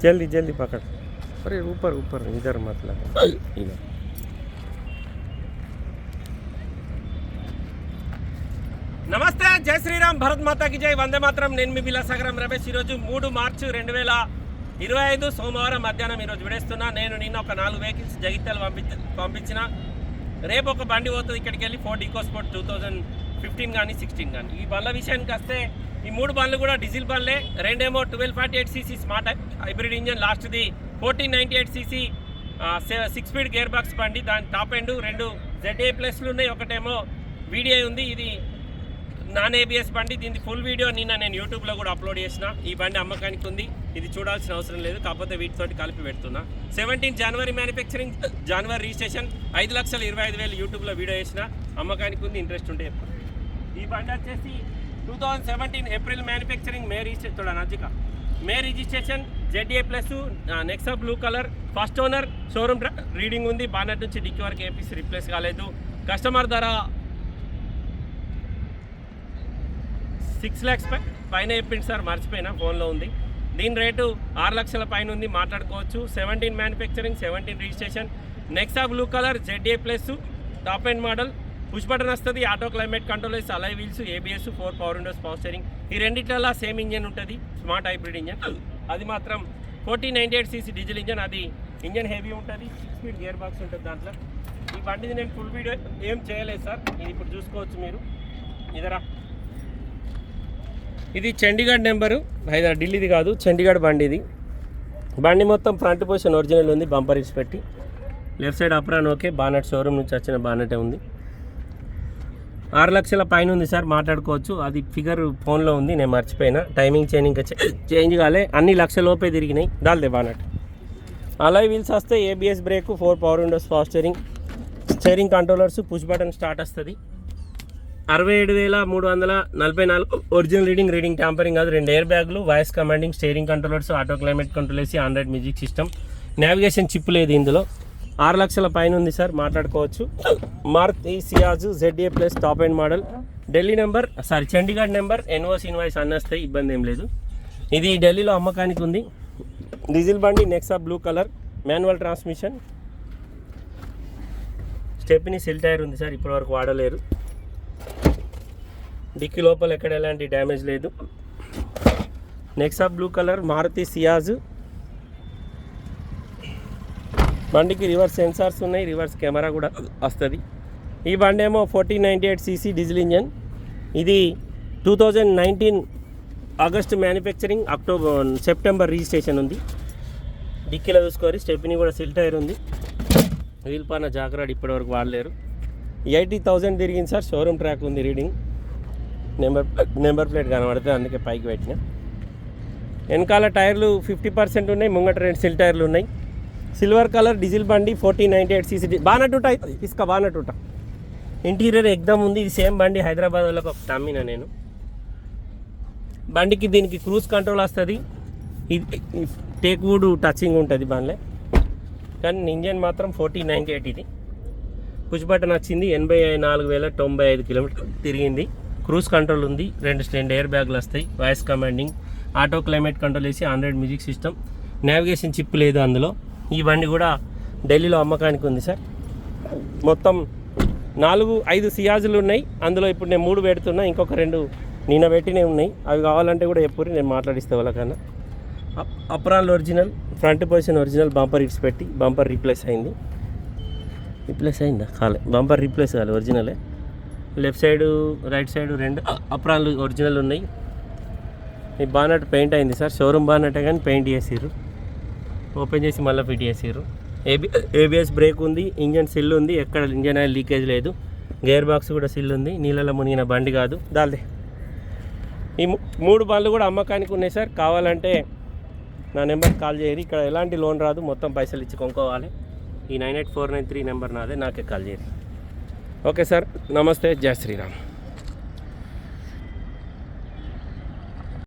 जल्दी जल्दी पकड़ अरे ऊपर ऊपर इधर मत लगा इधर నమస్తే జై శ్రీరామ్ భరత్ మాతాకి జై వందే మాత్రం నేను మీ విలాసాగరం రమేష్ ఈరోజు మూడు మార్చి రెండు వేల ఇరవై ఐదు సోమవారం మధ్యాహ్నం ఈరోజు విడేస్తున్నా నేను నిన్న ఒక నాలుగు వెహికల్స్ జగిత్యాలు పంపించ పంపించిన రేపు ఒక బండి పోతుంది ఇక్కడికి వెళ్ళి Ford EcoSport two thousand fifteen కానీ సిక్స్టీన్ కానీ ఈ బండ్ల విషయానికి వస్తే ఈ మూడు బండ్లు కూడా డీజిల్ బండ్లే. రెండేమో twelve forty eight CC smart hybrid engine లాస్ట్ది fourteen ninety eight CC six speed gear box బండి. దాని టాప్ ఎండ్ రెండు జెడ్ఏ ప్లస్లు ఉన్నాయి. ఒకటేమో వీడియో ఉంది. ఇది నాన్ ఏబిఎస్ బండి. దీని ఫుల్ వీడియో నిన్న నేను యూట్యూబ్లో కూడా అప్లోడ్ చేసిన. ఈ బండి అమ్మకానికి ఉంది. ఇది చూడాల్సిన అవసరం లేదు. కాకపోతే వీటితోటి కలిపి పెడుతున్నా. సెవెంటీన్ జనవరి మ్యానుఫ్యాక్చరింగ్ జనవరి రిజిస్ట్రేషన్ ఐదు లక్షల ఇరవై ఐదు వేలు యూట్యూబ్లో వీడియో చేసిన. అమ్మకానికి ఉంది. ఇంట్రెస్ట్ ఉంటే ఈ బండి వచ్చేసి two thousand seventeen April manufacturing May register చూడండి నచ్చిక May registration ZA plus Nexa blue colour first owner showroom reading ఉంది బానట్ నుంచి డిక్కి వరకు ఏపీసీ రిప్లేస్ కాలేదు. కస్టమర్ ధర సిక్స్ ల్యాక్స్ పై పైన చెప్పింది సార్ మర్చిపోయినా ఫోన్లో ఉంది. దీని రేటు ఆరు లక్షల పైన ఉంది మాట్లాడుకోవచ్చు. Seventeen manufacturing seventeen registration Nexa blue colour ZA plus top and model push button వస్తుంది auto climate control alloy wheels ABS four power windows power steering. ఈ రెండిట్లలో సేమ్ ఇంజన్ ఉంటుంది స్మార్ట్ హైబ్రిడ్ ఇంజన్. అది మాత్రం fourteen ninety eight CC diesel engine అది engine heavy ఉంటుంది six speed gear box ఉంటుంది దాంట్లో. ఈ బండిది నేను ఫుల్ వీడియో ఏం చేయలేదు సార్ ఇది ఇప్పుడు చూసుకోవచ్చు మీరు. ఇదరా. ఇది చండీగఢ్ నెంబరు హైదరాబాద్ ఢిల్లీది కాదు చండీగఢ్ బండి ఇది బండి మొత్తం ఫ్రంట్ పొజిషన్ ఒరిజినల్ ఉంది బంపర్ ఇచ్చి పెట్టి. Left side apron okay bonnet showroom నుంచి వచ్చిన బానెటే ఉంది. ఆరు లక్షల పైన ఉంది సార్ మాట్లాడుకోవచ్చు. అది ఫిగర్ ఫోన్లో ఉంది నేను మర్చిపోయినా. టైమింగ్ చేంజ్ ఇంకా చేంజ్ కాలే. అన్ని లక్షలోపే తిరిగినాయి. దాల్దే బానెట్. అలాయ్ వీల్స్ వస్తే ABS brake four power windows fostering steering steering controllers push button start వస్తుంది. అరవై ఏడు వేల మూడు వందల నలభై నాలుగు ఒరిజినల్ రీడింగ్ రీడింగ్ ట్యాంపరింగ్ కాదు రెండు ఎయిర్ బ్యాగులు voice commanding steering controllers auto climate control వేసి android music system navigation chip లేదు ఇందులో. ఆరు లక్షల పైన ఉంది సార్ మాట్లాడుకోవచ్చు. Maruti Ciaz ZA plus top and model Delhi number sorry Chandigarh number ఎన్ఓస్ invoice అన్నస్తాయి ఇబ్బంది ఏం లేదు. ఇది ఢిల్లీలో అమ్మకానికి ఉంది. డీజిల్ బండి Nexa blue colour manual transmission. Stepney seal tyre ఉంది సార్ ఇప్పటివరకు వాడలేరు డిక్కీ లోపల ఎక్కడ ఎలాంటి డ్యామేజ్ లేదు. Nexa blue colour Maruti Ciaz. బండికి రివర్స్ సెన్సార్స్ ఉన్నాయి రివర్స్ కెమెరా కూడా వస్తుంది. ఈ బండి ఏమో fourteen ninety eight CC diesel engine. ఇది two thousand nineteen August manufacturing October September registration ఉంది. డిక్కీలో చూసుకోరి స్టెప్ని కూడా సిల్ టైర్ ఉంది. వీల్ పైన జాగ్రత్త ఇప్పటివరకు వాడలేరు. ఎయిటీ థౌజండ్ తిరిగింది సార్ షోరూమ్ ట్రాక్ ఉంది రీడింగ్. నెంబర్ నెంబర్ ప్లేట్ కనబడితే అందుకే పైకి పెట్టిన. వెనకాల టైర్లు ఫిఫ్టీ పర్సెంట్ ఉన్నాయి ముంగట రెండు సిల్ టైర్లు ఉన్నాయి. సిల్వర్ కలర్ డీజిల్ బండి ఫోర్టీన్ నైంటీ ఎయిట్ సీసీ బానట్టుట ఇసుక బానట్టుట ఇంటీరియర్ ఎగ్దమ్ ఉంది. ఇది సేమ్ బండి హైదరాబాద్లోకి ఒక అమ్మిన నేను. బండికి దీనికి క్రూజ్ కంట్రోల్ వస్తుంది. ఇది టేక్ వుడ్ టచింగ్ ఉంటుంది బండ్లే. కానీ ఇంజన్ మాత్రం ఫోర్టీన్ నైంటీ ఎయిట్ ఇది. పుష్ బటన్ వచ్చింది. ఎనభై నాలుగు వేల తొంభై ఐదు కిలోమీటర్ తిరిగింది. క్రూజ్ కంట్రోల్ ఉంది. రెండు రెండు ఎయిర్ బ్యాగులు వస్తాయి. Voice commanding. Auto climate control వేసి android music system. Navigation chip లేదు అందులో. ఈ బండి కూడా ఢిల్లీలో అమ్మకానికి ఉంది సార్. మొత్తం నాలుగు ఐదు సియాజులు ఉన్నాయి. అందులో ఇప్పుడు నేను మూడు పెడుతున్నా ఇంకొక రెండు నిన్న పెట్టినవి ఉన్నాయి. అవి కావాలంటే కూడా ఎప్పుడు నేను మాట్లాడిస్తే వాళ్ళకన్నా. అప్- apparel original front position original bumper it's పెట్టి బంపర్ రీప్లేస్ అయింది. రీప్లేస్ అయిందా? కాలే. బంపర్ రీప్లేస్ కాలే ఒరిజినలే. లెఫ్ట్ సైడు రైట్ సైడు రెండు అప్రాల్ ఒరిజినల్ ఉన్నాయి. ఈ బానట్ పెయింట్ అయింది సార్. షోరూమ్ బానటే కానీ పెయింట్ చేసిర్రు. ఓపెన్ చేసి మళ్ళీ ఫిట్ చేసారు ఏబి ఏబిఎస్ బ్రేక్ ఉంది ఇంజన్ సిల్ ఉంది ఎక్కడ ఇంజన్ ఆయిల్ లీకేజ్ లేదు. గేర్ బాక్స్ కూడా సిల్ ఉంది నీళ్ళలో మునిగిన బండి కాదు. దాల్దే. ఈ మూడు బండ్లు కూడా అమ్మకానికి ఉన్నాయి సార్. కావాలంటే నా నెంబర్ కాల్ చేయరు. ఇక్కడ ఎలాంటి లోన్ రాదు. మొత్తం పైసలు ఇచ్చి కొనుక్కోవాలి. ఈ nine eight four nine three number నాదే. నాకే కాల్ చేయరు. Okay sir. నమస్తే. జయ శ్రీరామ్.